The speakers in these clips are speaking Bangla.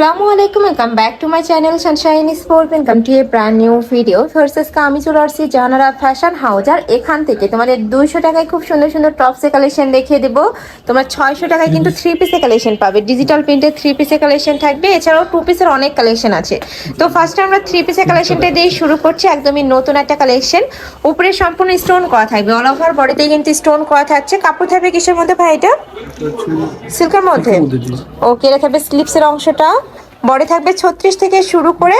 আসসালামু আলাইকুম welcome back to my channel sunshine sport welcome to a brand new video ফার্সেসকে আমি চলে আসছি জানারা ফ্যাশন হাউস আর এখান থেকে তোমাদের দুইশো টাকায় খুব সুন্দর সুন্দর টপসে কালেকশন দেখিয়ে দেবো। তোমরা ছয়শো টাকায় কিন্তু থ্রি পিসে কালেকশন পাবে। ডিজিটাল প্রিন্টের থ্রি পিসে কালেকশন থাকবে। এছাড়াও টু পিসের অনেক কালেকশন আছে। তো ফার্স্টে আমরা থ্রি পিসের কালেকশনটা দিয়ে শুরু করছি। একদমই নতুন একটা কালেকশন উপরে সম্পূর্ণ স্টোন করা থাকবে। অল ওভার বডিতে কিন্তু স্টোন করা থাকছে। কাপড় থাকবে কিসের মধ্যে ভাই এটা? সিল্কের মধ্যে? ওকে এটা থাকবে স্লিপসের অংশটা। বডি থাকবে ছত্রিশ থেকে শুরু করে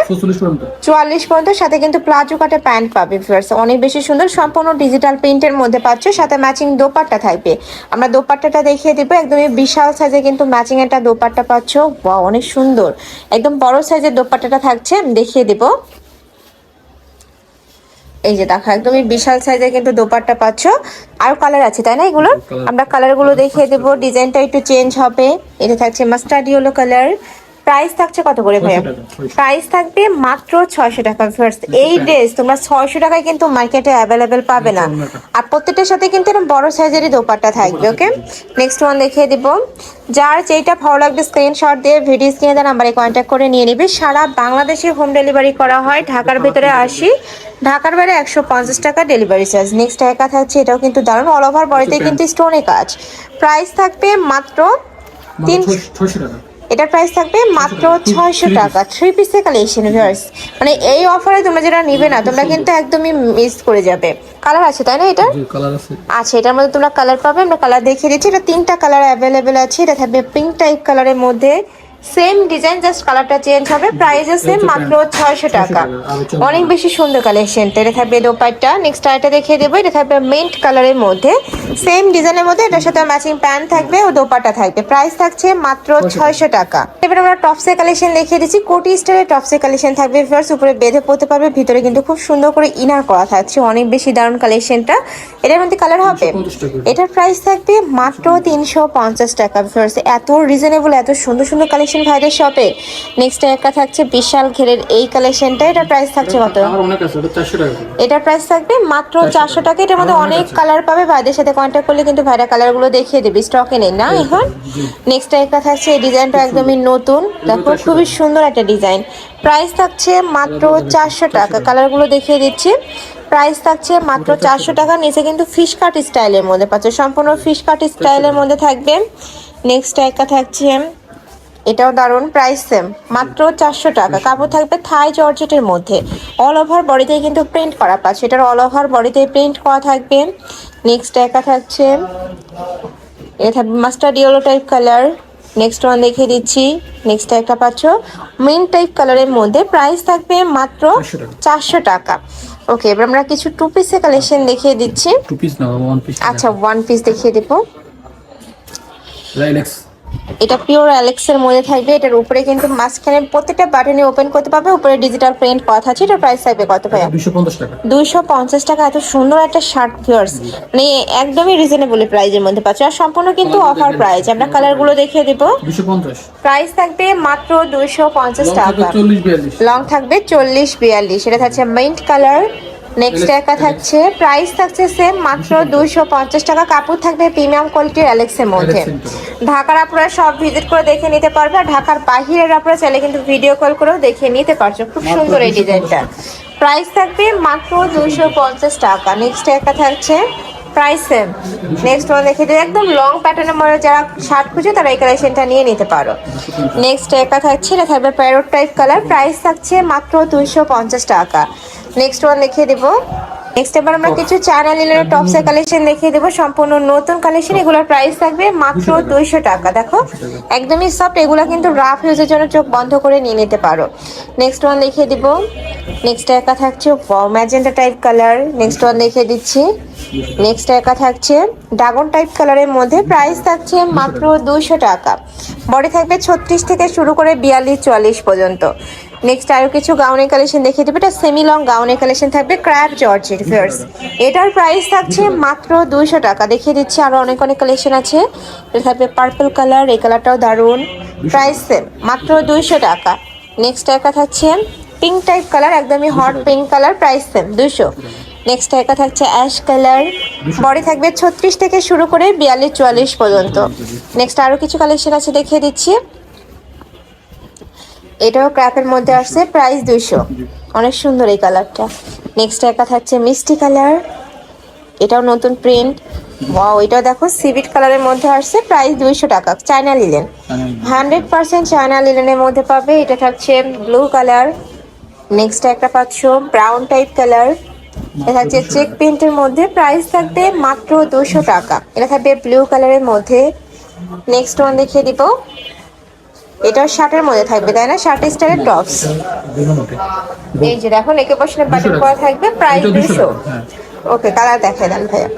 চুয়াল্লিশ পর্যন্ত। সাথে কিন্তু প্লাজো কাটে প্যান্ট পাবে ভিউয়ার্স অনেক বেশি সুন্দর সম্পূর্ণ ডিজিটাল প্রিন্টের মধ্যে পাচ্ছ। সাথে ম্যাচিং দোপাট্টা থাকবে। আমরা দোপাট্টাটা দেখিয়ে দিব। একদমই বিশাল সাইজে কিন্তু ম্যাচিং একটা দোপাট্টা পাচ্ছ। বা অনেক সুন্দর। একদম বড় সাইজের দোপাট্টাটা থাকছে। দেখিয়ে দিব। এই যে দেখো একদমই বিশাল সাইজের কিন্তু দোপাট্টা পাচ্ছ। আর কালার আছে তাই না এগুলোর। আমরা কালারগুলো দেখিয়ে দেবো। ডিজাইনটা একটু চেঞ্জ হবে। এটা থাকছে মাস্টার্ড ইয়েলো কালার প্রাইস থাকছে কত করে ভাইয়া? 600 টাকা, 600 প্রাইস থাকবে মাত্র ছয়শো টাকা। ফার্স্ট এই ড্রেস তোমরা ছয়শো টাকায় কিন্তু মার্কেটে অ্যাভেলেবেল পাবে না। আর প্রত্যেকটার সাথে কিন্তু এরকম বড় সাইজেরই দোপাট্টা থাকবে ওকে নেক্সট ওয়ান দেখিয়ে দিব। যার যেটা ভালো লাগবে স্ক্রিনশট দিয়ে ভিডিও স্ক্রিনে দেন নাম্বারে কন্ট্যাক্ট করে নিয়ে নিবে। সারা বাংলাদেশে হোম ডেলিভারি করা হয়। ঢাকার ভিতরে আসি। ঢাকার বাইরে একশো পঞ্চাশ টাকা ডেলিভারি চার্জ নেক্সট একা থাকছে এটাও কিন্তু দারুণ। অল ওভার বডিতে কিন্তু স্টোনে কাজ। প্রাইস থাকবে মাত্র তিন ছয়শো টাকা। এটার প্রাইস থাকবে মাত্র ছয়শো টাকা থ্রি পিসের কালেকশন ভিউয়ার্স মানে এই অফারে তোমরা যেটা নিবে না তোমরা কিন্তু একদমই মিস করে যাবে। কালার আছে তাই না এটা? কালার আছে। আচ্ছা এটার মধ্যে তোমরা কালার পাবে আমরা কালার দেখিয়ে দিচ্ছি। এটা তিনটা কালার অ্যাভেলেবেল আছে এটা থাকবে পিঙ্ক টাইপ কালারের মধ্যে। সেম ডিজাইন জাস্ট কালারটা চেঞ্জ হবে। প্রাইসও সেম মাত্র। ছয়শো টাকা। অনেক বেশি সুন্দর কালেকশনটা এটা থাকবে দোপাট্টা। নেক্সট আরেকটা দেখিয়ে দেবো। এটা থাকবে মিন্ট কালারের মধ্যে। সেম ডিজাইনের মধ্যে এটার সাথে ম্যাচিং প্যান্ট থাকবে ও দোপাট্টা থাকবে। প্রাইস থাকছে মাত্র ছয়শো টাকা। এবার আমরা টপসের কালেকশন দেখিয়ে দিচ্ছি। কোটি স্টাইলের টপসের কালেকশন থাকবে। ফার্স্ট উপরে বেঁধে পড়তে পারবে। ভিতরে কিন্তু খুব সুন্দর করে ইনার করা থাকছে। অনেক বেশি দারুণ কালেকশনটা এটার মধ্যে কালার হবে? এটার প্রাইস থাকবে মাত্র তিনশো পঞ্চাশ টাকা। ফার্স্ট এত রিজনেবল এত সুন্দর সুন্দর কালেকশন ভাইদের শপে নেক্সট একটা থাকছে বিশাল ঘেরের এই কালেকশনটা এটা প্রাইস থাকছে কত? করে। প্রাইস থাকবে মাত্র চারশো টাকা। এটার মধ্যে অনেক কালার পাবে ভাইদের সাথে কন্ট্যাক্ট করলে কিন্তু ভাইরা কালারগুলো দেখিয়ে দেবে স্টকে নেই না এখন? নেক্সট একটা থাকছে এই ডিজাইনটা একদমই নতুন। দেখো খুবই সুন্দর একটা ডিজাইন প্রাইস থাকছে মাত্র চারশো টাকা। কালারগুলো দেখিয়ে দিচ্ছি। প্রাইস থাকছে মাত্র চারশো টাকা। নিচে কিন্তু ফিশ কাট স্টাইলের মধ্যে পাচ্ছে। সম্পূর্ণ ফিশ কাট স্টাইলের মধ্যে থাকবে। নেক্সট একটা থাকছে এটাও দারুণ প্রাইস সেম মাত্র চারশো টাকা। কাপড় থাকবে থাই জর্জেটের মধ্যে। অল ওভার বডিতে কিন্তু প্রিন্ট করা পাচ্ছে। এটার অল ওভার বডিতে প্রিন্ট করা থাকবে। নেক্সট একা থাকছে। এটা থাকবে mustard yellow type colour next one দেখিয়ে দিচ্ছি। নেক্সট একটা পাচ্ছ। মেন টাইপ কালারের মধ্যে প্রাইস থাকবে মাত্র চারশো টাকা। ওকে এবার আমরা কিছু টু পিসের কালেকশন দেখিয়ে দিচ্ছি। আচ্ছা ওয়ান পিস দেখিয়ে দেবো। এটা পিওর অ্যালেক্সের মধ্যে থাকবে। এটার উপরে কিন্তু মাঝখানে প্রত্যেকটা বাটনে ওপেন করতে পারবে। উপরে ডিজিটাল প্রিন্ট কথা আছে। এটার প্রাইস থাকবে কত দুশো পঞ্চাশ টাকা। দুইশো পঞ্চাশ টাকা। এত সুন্দর একটা শার্ট ভিউয়ার্স মানে একদমই রিজনেবল প্রাইজের মধ্যে পাচ্ছ। আর সম্পূর্ণ কিন্তু অফার প্রাইস আমরা কালারগুলো দেখিয়ে দিব। দুশো পঞ্চাশ। প্রাইস থাকবে মাত্র দুইশো পঞ্চাশ লং থাকবে টাকা লং থাকবে চল্লিশ বিয়াল্লিশ। এটা থাকছে মিন্ট কালার নেক্সট একা থাকছে প্রাইস থাকছে সেম মাত্র দুইশো পঞ্চাশ টাকা। কাপড় থাকবে প্রিমিয়াম কোয়ালিটির অ্যালেক্সের মধ্যে। ঢাকার আপনারা সব ভিজিট করে দেখে নিতে পারবে আর ঢাকার বাহিরের আপনারা চাইলে কিন্তু ভিডিও কল করেও দেখে নিতে পারছ। খুব সুন্দর এই ডিজাইনটা। প্রাইস থাকবে মাত্র দুইশো পঞ্চাশ টাকা। নেক্সট একটা থাকছে প্রাইস সেম নেক্সট ওয়ান দেখে দিই একদম লং প্যাটার্নের মধ্যে যারা শার্ট খুঁজে তারা এই কালেকশনটা নিয়ে নিতে পারো। নেক্সট একটা থাকছে এটা থাকবে প্যারোট টাইপ কালার প্রাইস থাকছে মাত্র দুইশো পঞ্চাশ টাকা। নেক্সট ওয়ান দেখিয়ে দেবো। নেক্সট এবার আমরা কিছু চায়না লিলের টপসের কালেকশন দেখিয়ে দেবো। সম্পূর্ণ নতুন কালেকশন এগুলোর প্রাইস থাকবে মাত্র দুইশো টাকা। দেখো একদমই সফট এগুলো কিন্তু রাফ ইউজের জন্য চোখ বন্ধ করে নিয়ে নিতে পারো। নেক্সট ওয়ান দেখিয়ে দিব। নেক্সট একা থাকছে magenta type colour next one দেখিয়ে দিচ্ছি। নেক্সট একা থাকছে ড্রাগন টাইপ কালারের মধ্যে প্রাইস থাকছে মাত্র দুইশো টাকা। বডি থাকবে ছত্রিশ থেকে শুরু করে বিয়াল্লিশ চুয়াল্লিশ পর্যন্ত। নেক্সট আরও কিছু গাউনের কালেকশন দেখিয়ে দেবে। এটা সেমি লং গাউনের কালেকশন থাকবে ক্র্যাপ জর্জের ফিয়ার্স এটার প্রাইস থাকছে মাত্র দুইশো টাকা। দেখিয়ে দিচ্ছি আরও অনেক অনেক কালেকশন আছে। এটা থাকবে পার্পল কালার এই কালারটাও দারুণ। প্রাইস সেম মাত্র দুইশো টাকা। নেক্সট একা থাকছে পিঙ্ক টাইপ কালার একদমই hot pink colour price same দুশো নেক্সট একা থাকছে অ্যাশ কালার বডি থাকবে ছত্রিশ থেকে শুরু করে বিয়াল্লিশ, চুয়াল্লিশ পর্যন্ত। নেক্সট আরও কিছু কালেকশন আছে, দেখিয়ে দিচ্ছি। এটাও ক্র্যাপের মধ্যে আসছে প্রাইস দুইশো। অনেক সুন্দর এই কালারটা। নেক্সট একটা থাকছে মিষ্টি কালার। এটাও নতুন প্রিন্ট ওয়াও এটাও দেখো সিভিট কালারের মধ্যে আসছে প্রাইস দুইশো টাকা। China linen hundred percent China লিলেনের মধ্যে পাবে। এটা থাকছে ব্লু কালার নেক্সট একটা পাচ্ছ ব্রাউন টাইপ কালার এটা থাকছে চেক প্রিন্টের মধ্যে। প্রাইস থাকবে মাত্র দুশো টাকা। এটা থাকবে ব্লু কালারের মধ্যে। নেক্সট ওয়ান দেখিয়ে দিব। এটাও শার্টের মধ্যে থাকবে তাই না? শার্ট স্টাইলের টপস এই যে দেখো একে পশনে বাটন করা থাকবে প্রায় এটা দুশো হ্যাঁ। ওকে কালার দেখাই দেন ভাইয়া।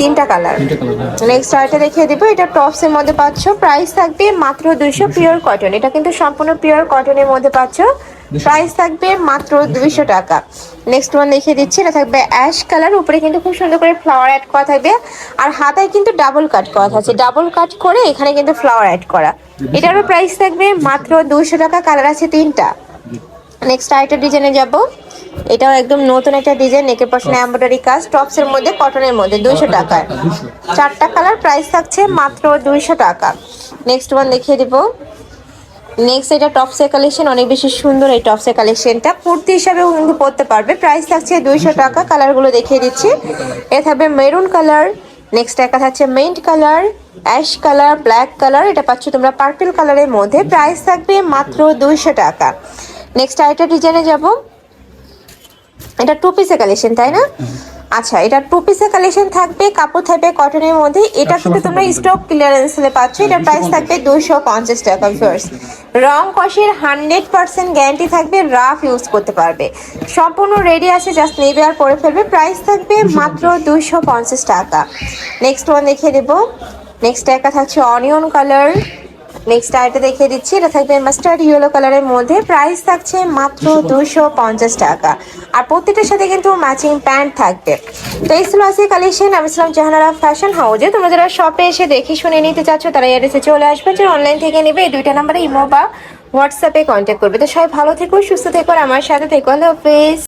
তিনটা কালার নেক্সট আরেকটা দেখিয়ে দিব। এটা টপস এর মধ্যে পাচ্ছ। প্রাইস থাকবে মাত্র দুইশো পিওর কটন এটা কিন্তু সম্পূর্ণ পিওর কটনের মধ্যে পাচ্ছ। প্রাইস থাকবে মাত্র দুইশো। টাকা। নেক্সট ওয়ান দেখিয়ে দিচ্ছি। এটা থাকবে অ্যাশ কালার উপরে কিন্তু খুব সুন্দর করে ফ্লাওয়ার অ্যাড করা থাকবে। আর হাতায় কিন্তু ডাবল কাট করা থাকছে। ডাবল কাট করে এখানে কিন্তু ফ্লাওয়ার অ্যাড করা। এটারও প্রাইস থাকবে মাত্র দুইশো টাকা। কালার আছে তিনটা। নেক্সট আরেকটা ডিজাইনে যাব। এটাও একদম নতুন একটা ডিজাইন নেকের পাশে এমব্রয়ডারি কাজ টপস এর মধ্যে কটনের মধ্যে দুইশো টাকায় দুশো চারটা কালার প্রাইস থাকছে মাত্র দুইশো টাকা। নেক্সট ওয়ান দেখিয়ে দিব। নেক্সট এটা টপসের কালেকশন অনেক বেশি সুন্দর এই টপসের কালেকশনটা কুর্তি হিসাবেও কিন্তু পরতে পারবে প্রাইস থাকছে দুইশো টাকা। কালারগুলো দেখিয়ে দিচ্ছি। এটা থাকবে মেরুন কালার নেক্সট একটা থাকছে mint colour ash colour black colour এটা পাচ্ছ তোমরা পার্পল কালারের মধ্যে। প্রাইস থাকবে মাত্র দুইশো টাকা। নেক্সট আরেকটা ডিজাইনে যাব। এটা টু পিসের কালেকশন তাই না? আচ্ছা এটা টু পিসের কালেকশন থাকবে কাপড় থাকবে কটনের মধ্যে। এটা কিন্তু তোমরা স্টক ক্লিয়ারেন্স পাচ্ছ। এটা প্রাইস থাকবে দুশো পঞ্চাশ টাকা ফার্স্ট রং কষের হান্ড্রেড পার্সেন্ট গ্যারান্টি থাকবে রাফ ইউজ করতে পারবে। সম্পূর্ণ রেডি আছে জাস্ট নেবে আর পরে ফেলবে। প্রাইস থাকবে মাত্র দুশো পঞ্চাশ টাকা। নেক্সট ওয়ান দেখিয়ে দেবো নেক্সট একটা থাকছে অনিয়ন কালার নেক্সট আরেকটা দেখিয়ে দিচ্ছি। এটা থাকবে মাস্টার্ড ইয়েলো কালারের মধ্যে। প্রাইস থাকছে মাত্র দুশো পঞ্চাশ টাকা। আর প্রত্যেকটার সাথে কিন্তু ম্যাচিং প্যান্ট থাকবে। তো এই ছিল আজকে কালেকশন আমি ছিলাম জাহানারা ফ্যাশন হাউজে তোমরা যারা শপে এসে দেখে শুনে নিতে চাচ্ছ, তারা এড্রেসে চলে আসবে। যারা অনলাইন থেকে নেবে, এই দুইটা নাম্বারে ইমো বা হোয়াটসঅ্যাপে কন্ট্যাক্ট করবে। তো সবাই ভালো থেকো, সুস্থ থেকো, আর আমার সাথে থেকো। আল্লাহ হাফেজ